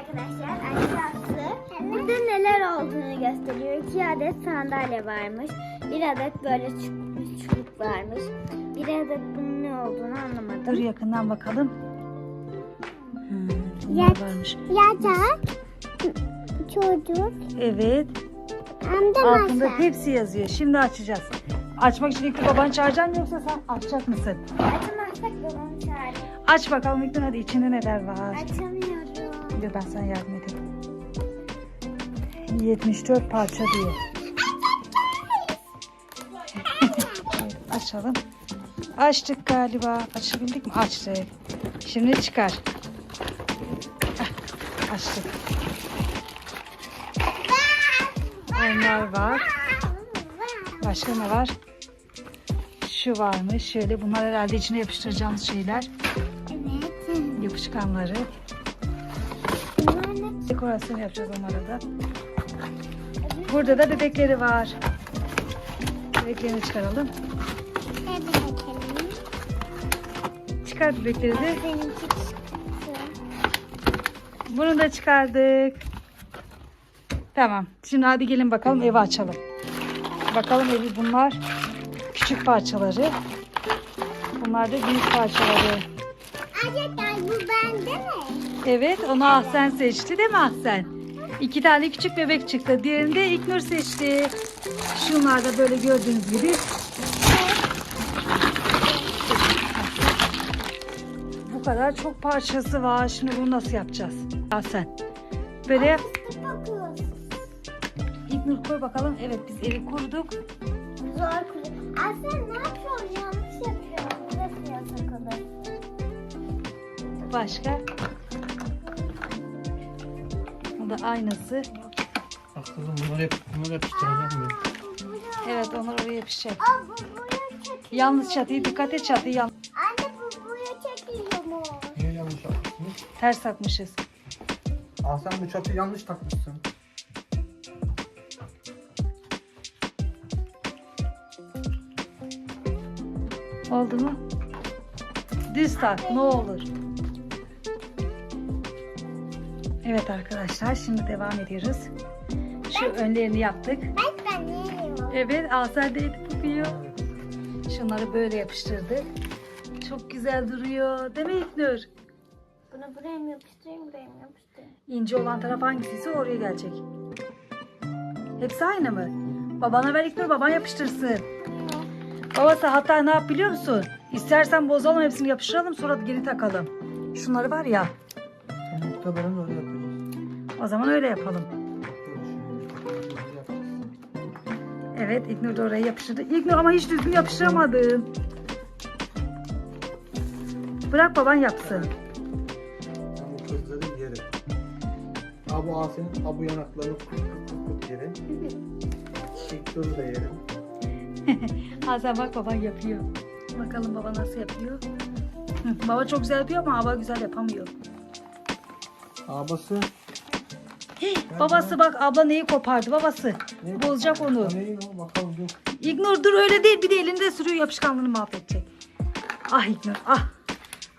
arkadaşlar aşağısı. Burada neler olduğunu gösteriyor. İki adet sandalye varmış. Bir adet böyle çubuk, çubuk varmış. Bir adet bunun ne olduğunu Dur anlamadım. yakından bakalım. Hmm, Yak- varmış. Yatak, çocuk, Evet. Altında masa. yazıyor. Şimdi açacağız. Açmak için ilk babanı çağıracaksın yoksa sen açacak mısın? Açamazsak babamı çağır. Aç bakalım İlknur hadi içinde neler var. Açamıyorum. Dur ben sana yardım edeyim. 74 parça diyor. Evet, açalım. Açtık galiba. Açabildik mi? Açtık. Şimdi çıkar. Açtık. Onlar var. Başka ne var? Şu varmış. Şöyle bunlar herhalde içine yapıştıracağımız şeyler. Evet. Yapışkanları. Dekorasyon yapacağız onlara da. Burada da bebekleri var. Bebeklerini çıkaralım. Çıkar bebekleri de. Bunu da çıkardık. Tamam. Şimdi hadi gelin bakalım evi açalım. Bakalım evi bunlar küçük parçaları. Bunlar da büyük parçaları. Acaba bu bende mi? Evet onu Ahsen seçti değil mi Ahsen? İki tane küçük bebek çıktı. Diğerini de İknur seçti. Şunlar da böyle gördüğünüz gibi. Bu kadar çok parçası var. Şimdi bunu nasıl yapacağız? Ahsen. Böyle yap. İknur koy bakalım. Evet biz evi kurduk. Zor kuru. Aslında ne yapıyorum? Yanlış yapıyorum. Burası yasak olur. Başka? Da aynası. Bak kızım bunları, yap bunları yapıştıracağım ben. Evet onlar oraya yapışacak. Aa bu buraya çekiliyor. Yalnız çatıyı dikkat et çatıyı yan Anne bu buraya çekiliyor mu? Niye yanlış yapmışsınız? ters takmışız. Aa sen bu çatıyı yanlış takmışsın. Oldu mu? Düz tak ne olur. Evet arkadaşlar şimdi devam ediyoruz. Şu önlerini yaptık. Ben yiyorum. Evet Asel de edip bakıyor. Şunları böyle yapıştırdık. Çok güzel duruyor. Değil mi İknur? Bunu buraya mı yapıştırayım, buraya mı yapıştırayım? İnce olan taraf hangisiyse oraya gelecek. Hepsi aynı mı? Babana ver İknur baban yapıştırsın. Babası hatta ne yap biliyor musun? İstersen bozalım hepsini yapıştıralım sonra geri takalım. Şunları var ya öyle yapacağız. O zaman öyle yapalım. Evet İknur da oraya yapıştırdı. İknur ama hiç düzgün yapıştıramadın. Bırak baban yapsın. Ben bu kızları yerim. Ha bu Asen'in ha bu yanaklarını kurt kurt kurt kurt yerim. Şıkkırı da yerim. Hasan bak baban yapıyor. Bakalım baba nasıl yapıyor. Hı, baba çok güzel yapıyor ama baba güzel yapamıyor. Abası. Babası bak abla neyi kopardı babası. Ne? Bozacak onu. Neyin o bakalım dur. İgnur dur öyle değil bir de elinde sürüyor yapışkanlığını mahvedecek. Ah İgnur ah.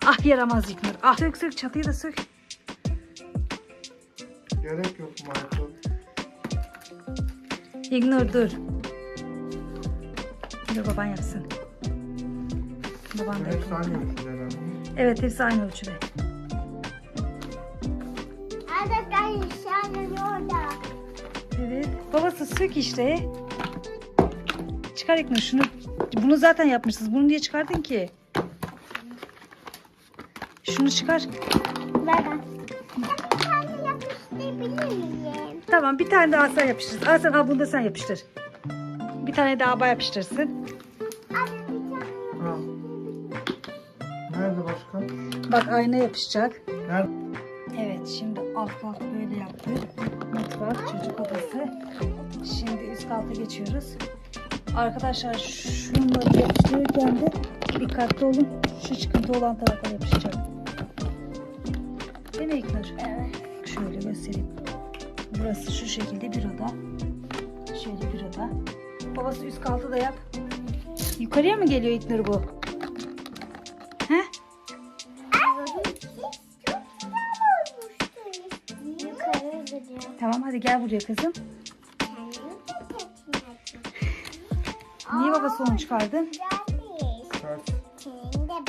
Ah yaramaz İgnur. Ah sök sök çatıyı da sök. Gerek yok Michael. İgnur dur. Dur baban yapsın. Baban da Hepsi aynı ölçüde herhalde. Evet hepsi aynı ölçüde. Babası sök işte. Çıkar İgnur şunu. Bunu zaten yapmışsınız. Bunu niye çıkardın ki? Şunu çıkar. Ver ben. Tamam bir tane daha sen yapıştır. Al sen al bunu da sen yapıştır. Bir tane daha baba yapıştırsın. Nerede başka? Bak ayna yapışacak. Nerede? Evet şimdi alt kat böyle yaptık. Mutfak, çocuk odası. Şimdi üst kata geçiyoruz. Arkadaşlar şunları yapıştırırken de dikkatli olun. Şu çıkıntı olan tarafa yapışacak. Değil mi İknur? Evet. Şöyle göstereyim. Burası şu şekilde bir oda. Şöyle bir oda. Babası üst katı da yap. Yukarıya mı geliyor İknur bu? He? Tamam hadi gel buraya kızım. Niye babası onu çıkardın? Ters.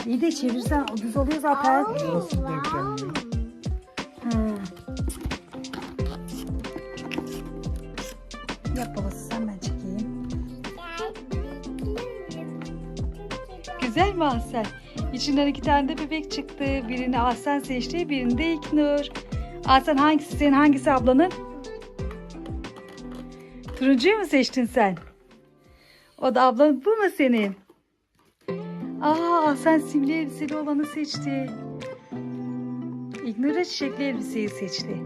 İyi de çevirsen o düz oluyor zaten. Nasıl denklenmiyor? Hı. Yap babası sen ben çekeyim. Güzel mi Ahsen? İçinden iki tane de bebek çıktı. Birini Ahsen seçti, birini de İknur. Ahsen hangisi senin, hangisi ablanın? Turuncuyu mu seçtin sen? O da ablanın bu mu senin? Aa Ahsen simli elbiseli olanı seçti. İknur da çiçekli elbiseyi seçti.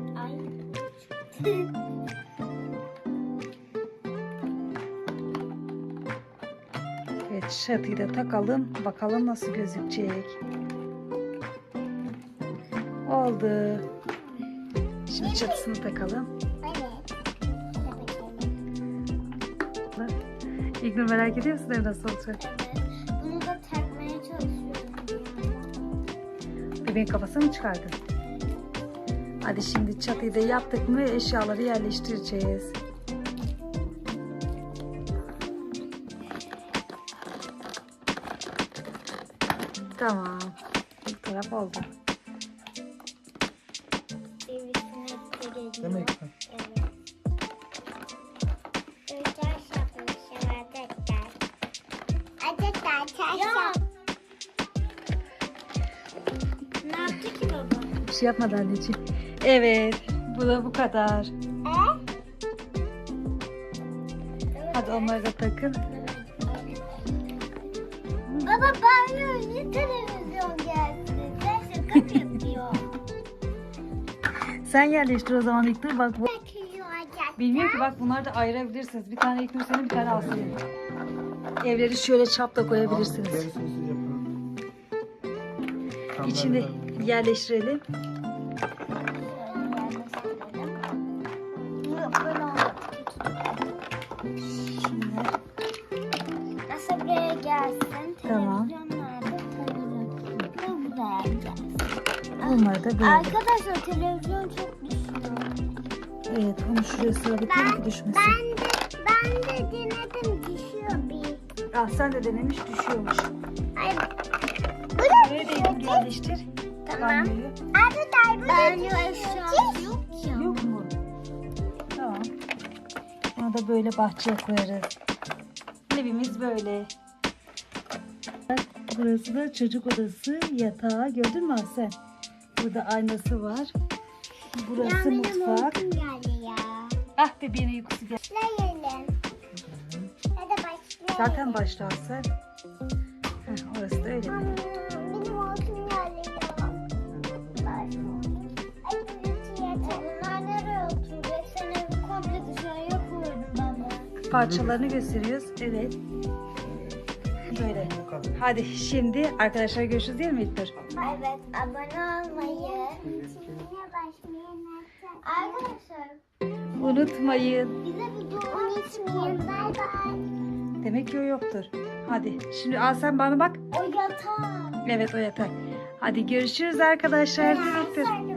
Evet çatıyı da takalım. Bakalım nasıl gözükecek. Oldu. Şimdi çatısını takalım. İlknur merak ediyor musun ev nasıl olacak? Bunu da takmaya çalışıyorum. Bebeğin kafasını mı çıkardın? Hadi şimdi çatıyı da yaptık mı eşyaları yerleştireceğiz. Tamam. Bir taraf oldu. Şey yapmadı anneciğim. Evet. Bu da bu kadar. Hadi onları da takın. Baba banyo niye televizyon gelsin? Sen şaka mı yapıyorsun? Sen yerleştir o zaman İlknur. Bak bu... Bilmiyorum ki bak bunları da ayırabilirsiniz. Bir tane İlknur senin bir tane Aslı'nın. Evleri şöyle çapta koyabilirsiniz. İçini yerleştirelim. Nasıl buraya gelsin? Tamam. Bunları da böyle. Arkadaşlar televizyon çok düşüyor. Evet onu şuraya sabitleyin ki düşmesin. de ben de denedim düşüyor bir. Ah sen de denemiş düşüyormuş. Ay, Buraya da yerleştir. Tamam. Banyoyu. Abi banyo eşyası yok ya. Yok mu? Tamam. Bunu da böyle bahçeye koyarız. Evimiz böyle. Burası da çocuk odası, yatağı. Gördün mü Asel? Burada aynası var. Burası mutfak. geldi ya. Ah bebeğine uykusu gel. Başlayalım. Hadi başlayalım. Zaten başta Asel. Heh, orası da öyle. Benim Parçalarını gösteriyoruz. Evet. Böyle. Hadi şimdi arkadaşlar görüşürüz değil mi İlknur? Evet, abone olmayı. Arkadaşlar, Unutmayın. bize bir dua unutmayın. Bay bay. Demek ki o yoktur. Hadi şimdi al sen bana bak. O yatağı. Evet o yatak. Hadi görüşürüz arkadaşlar. Demektir.